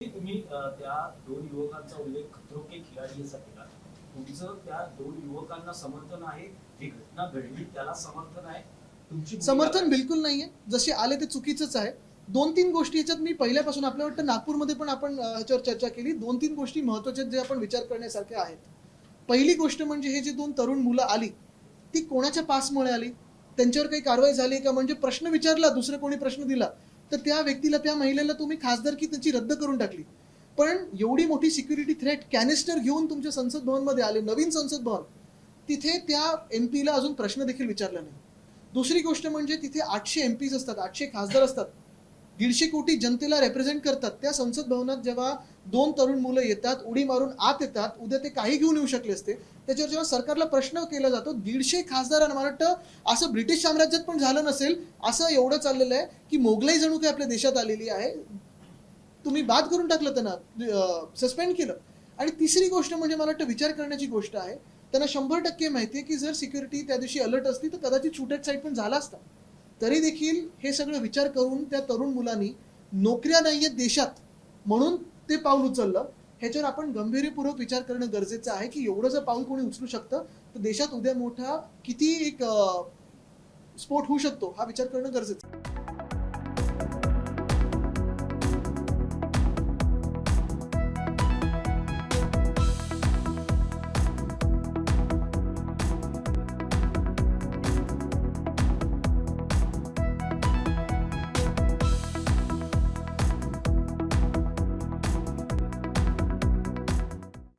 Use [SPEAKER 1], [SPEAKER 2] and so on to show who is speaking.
[SPEAKER 1] तुम्ही त्या दोन युवकांचा उल्लेख खतरो के खिलाडी असा केला तुमचं त्या दोन युवकांना समर्थन आहे जी घटना घडली त्याला समर्थन आहे. तुमची
[SPEAKER 2] समर्थन? बिलकुल नाहीये. जसे आले ते चुकीचंच आहे. दोन तीन गोष्टी याच्यात मी पहिल्यापासून आपल्या वाटतं नागपूरमध्ये पण आपण ह्याच्यावर चर्चा केली. दोन तीन गोष्टी महत्त्वाच्या जे आपण विचार करण्यासारख्या आहेत. पहिली गोष्ट म्हणजे हे जे दोन तरुण मुलं आली ती कोणाच्या पासमुळे आली? त्यांच्यावर काही कारवाई झाली का? म्हणजे प्रश्न विचारला दुसरं कोणी प्रश्न दिला. तर त्या व्यक्तीला त्या महिलेला तुम्ही खासदारकी त्याची रद्द करून टाकली. पण एवढी मोठी सिक्युरिटी थ्रेट कॅनिस्टर घेऊन तुमच्या संसद भवनमध्ये आले नवीन संसद भवन तिथे त्या एम पीला अजून प्रश्न देखील विचारला नाही. दुसरी गोष्ट म्हणजे तिथे आठशे एम पीज असतात आठशे खासदार असतात. दीडशे कोटी जनतेला रेप्रेझेंट करतात. त्या संसद भवनात जेव्हा दोन तरुण मुलं येतात उडी मारून आत येतात उद्या ते काही घेऊन येऊ शकले असते. त्याच्यावर जेव्हा सरकारला प्रश्न केला जातो दीडशे खासदारांना मला वाटतं असं ब्रिटिश साम्राज्यात पण झालं नसेल असं एवढं चाललेलं आहे की मोगलाई जणू काही आपल्या देशात आलेली आहे. तुम्ही बाद करून टाकलं त्यांना सस्पेंड केलं. आणि तिसरी गोष्ट म्हणजे मला वाटतं विचार करण्याची गोष्ट आहे त्यांना शंभर टक्के माहिती आहे की जर सिक्युरिटी त्या दिवशी अलर्ट असती तर कदाचित शूटेट साईड पण झाला असता. तरी देखील हे सगळं विचार करून त्या तरुण मुलांनी नोकऱ्या नाहीयेत देशात म्हणून ते पाऊल उचललं. ह्याच्यावर आपण गंभीरपूर्वक विचार करणं गरजेचं आहे की एवढं जर पाऊल कोणी उचलू शकतं तर देशात उद्या मोठा किती एक स्फोट होऊ शकतो हा विचार करणं गरजेचं आहे.